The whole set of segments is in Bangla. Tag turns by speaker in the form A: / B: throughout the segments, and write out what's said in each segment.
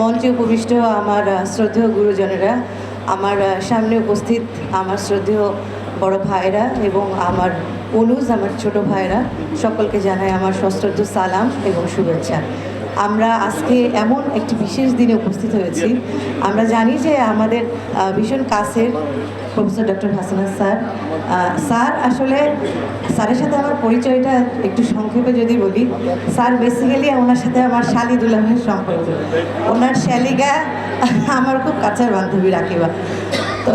A: মঞ্চে উপবিষ্ট আমার শ্রদ্ধেয় গুরুজনেরা, আমার সামনে উপস্থিত আমার শ্রদ্ধেয় বড় ভাইরা এবং আমার অনুজ, আমার ছোট ভাইরা, সকলকে জানাই আমার সশ্রদ্ধ সালাম এবং শুভেচ্ছা। আমরা আজকে এমন একটি বিশেষ দিনে উপস্থিত হয়েছি। আমরা জানি যে আমাদের ভীষণ কাছের professor doctor Hasana sir. Sir আসলে, স্যারের সাথে আমার পরিচয়টা একটু সংক্ষেপে যদি বলি, স্যার বেসিক্যালি ওনার সাথে আমার শালি দুলাভাইয়ের সম্পর্ক। ওনার শ্যালিকা আমার খুব কাছের বান্ধবী রাখিবা তো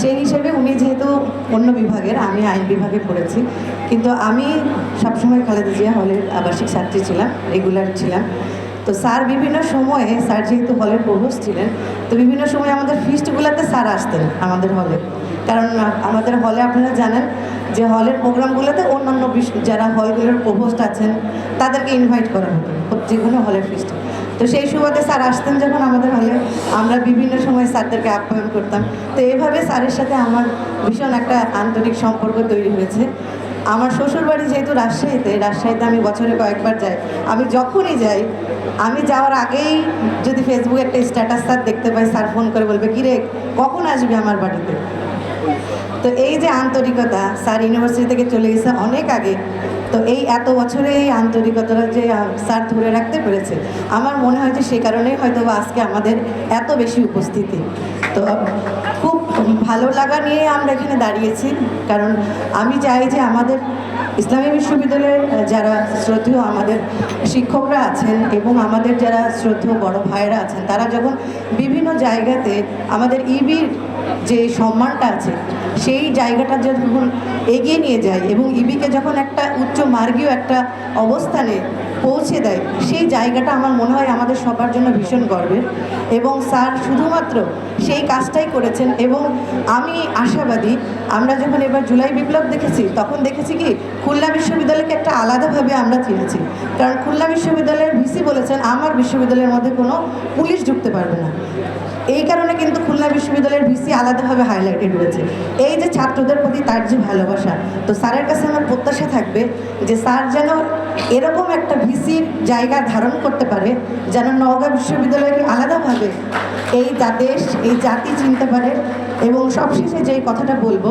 A: সেই হিসেবে উনি যেহেতু অন্য বিভাগের, আমি আইন বিভাগে পড়েছি। কিন্তু আমি সবসময় খালেদা জিয়া হলের আবাসিক ছাত্রী ছিলাম, রেগুলার ছিলাম। তো স্যার বিভিন্ন সময়ে, স্যার যেহেতু হলের প্রভোস্ট ছিলেন, তো বিভিন্ন সময় আমাদের ফিস্টগুলোতে স্যার আসতেন আমাদের হলে। কারণ আমাদের হলে আপনারা জানেন যে হলের প্রোগ্রামগুলোতে অন্যান্য যারা হলগুলোর প্রভোস্ট আছেন, তাদেরকে ইনভাইট করা হতো। যে কোনো হলের ফিস্টে তো সেই সুবাদে স্যার আসতেন যখন আমাদের হলে। আমরা বিভিন্ন সময় স্যারদেরকে আপ্যায়ন করতাম। তো এইভাবে স্যারের সাথে আমার ভীষণ একটা আন্তরিক সম্পর্ক তৈরি হয়েছে। আমার শ্বশুরবাড়ি যেহেতু রাজশাহীতে রাজশাহীতে আমি বছরে কয়েকবার যাই। আমি যখনই যাই, আমি যাওয়ার আগেই যদি ফেসবুকে একটা স্ট্যাটাস স্যার দেখতে পাই, স্যার ফোন করে বলবে, কিরে, কখন আসবি আমার বাড়িতে? তো এই যে আন্তরিকতা, স্যার ইউনিভার্সিটি থেকে চলে গেছে অনেক আগে। তো এই এত বছরে এই আন্তরিকতাটা যে স্যার ধরে রাখতে পেরেছে, আমার মনে হয় যে সে কারণেই হয়তো আজকে আমাদের এত বেশি উপস্থিতি। তো ভালো লাগা নিয়ে আমরা এখানে দাঁড়িয়েছি। কারণ আমি চাই যে আমাদের ইসলামী বিশ্ববিদ্যালয়ের যারা শ্রদ্ধেয় আমাদের শিক্ষকরা আছেন এবং আমাদের যারা শ্রদ্ধেয় বড় ভাইয়েরা আছেন, তারা যখন বিভিন্ন জায়গাতে আমাদের ইবির যে সম্মানটা আছে, সেই জায়গাটা যখন এগিয়ে নিয়ে যায় এবং ইবিকে যখন একটা উচ্চ মার্গীয় একটা অবস্থানে পৌঁছে দেয়। সেই জায়গাটা আমার মনে হয় আমাদের সবার জন্য ভীষণ গর্বের। এবং স্যার শুধুমাত্র সেই কাজটাই করেছেন এবং আমি আশাবাদী, আমরা যখন এবার জুলাই বিপ্লব দেখেছি, তখন দেখেছি কি, খুলনা বিশ্ববিদ্যালয়কে একটা আলাদাভাবে আমরা চিনেছি। কারণ খুলনা বিশ্ববিদ্যালয়ের ভিসি বলেছেন, আমার বিশ্ববিদ্যালয়ের মধ্যে কোনো পুলিশ ঢুকতে পারবে না। এই কারণে বিশ্ববিদ্যালয়ের ভিসি আলাদাভাবে হাইলাইটেড রয়েছে এই যে ছাত্রদের প্রতি তার যে ভালোবাসা, তো স্যারের কাছে আমার প্রত্যাশা থাকবে যে স্যার যেন এরকম একটা ভিসির জায়গা ধারণ করতে পারে, যেন নওগাঁ বিশ্ববিদ্যালয়কে আলাদাভাবে এই দেশ, এই জাতি চিনতে পারে এবং সবশেষে যে কথাটা বলব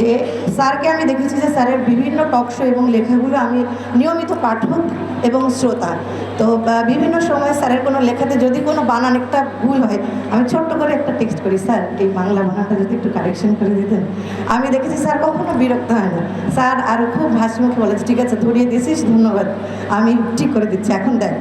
A: যে স্যারকে আমি দেখেছি যে স্যারের বিভিন্ন টক শো এবং লেখাগুলো আমি নিয়মিত পাঠক এবং শ্রোতা। তো বিভিন্ন সময় স্যারের কোনো লেখাতে যদি কোনো বানান, একটা ভুল হয়, আমি ছোট্ট করে একটা টেক্সট করি, স্যার এই বাংলা বানানটা যদি একটু কারেকশন করে দিতেন? আমি দেখেছি স্যার কখনো বিরক্ত হয় না। স্যার আরও খুব হাসি মুখে বলেছে, ঠিক আছে, ধরিয়ে দিয়েছিস, ধন্যবাদ। আমি ঠিক করে দিচ্ছি, এখন দেখ।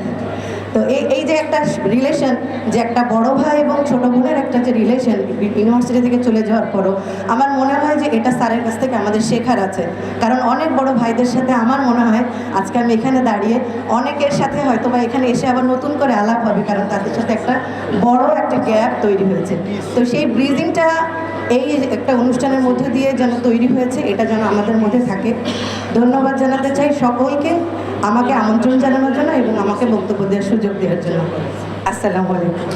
A: তো এই এই যে একটা রিলেশন যে একটা বড় ভাই এবং ছোট বোনের একটা যে রিলেশন ইউনিভার্সিটি থেকে চলে যাওয়ার পরও, আমার মনে হয় যে এটা স্যারের কাছ থেকে আমাদের শেখার আছে। কারণ অনেক বড় ভাইদের সাথে আমার মনে হয়, আজকে আমি এখানে দাঁড়িয়ে অনেকের সাথে হয়তো বা এখানে এসে আবার নতুন করে আলাপ হবে, কারণ তাদের সাথে একটা বড় একটা গ্যাপ তৈরি হয়েছে। তো সেই ব্রিজিংটা এই একটা অনুষ্ঠানের মধ্যে দিয়ে যেন তৈরি হয়েছে, এটা যেন আমাদের মধ্যে থাকে। ধন্যবাদ জানাতে চাই সকলকে। আমাকে আমন্ত্রণ জানানোর জন্য এবং আমাকে বক্তব্য দেওয়ার সুযোগ দেওয়ার জন্য। আসসালামু আলাইকুম।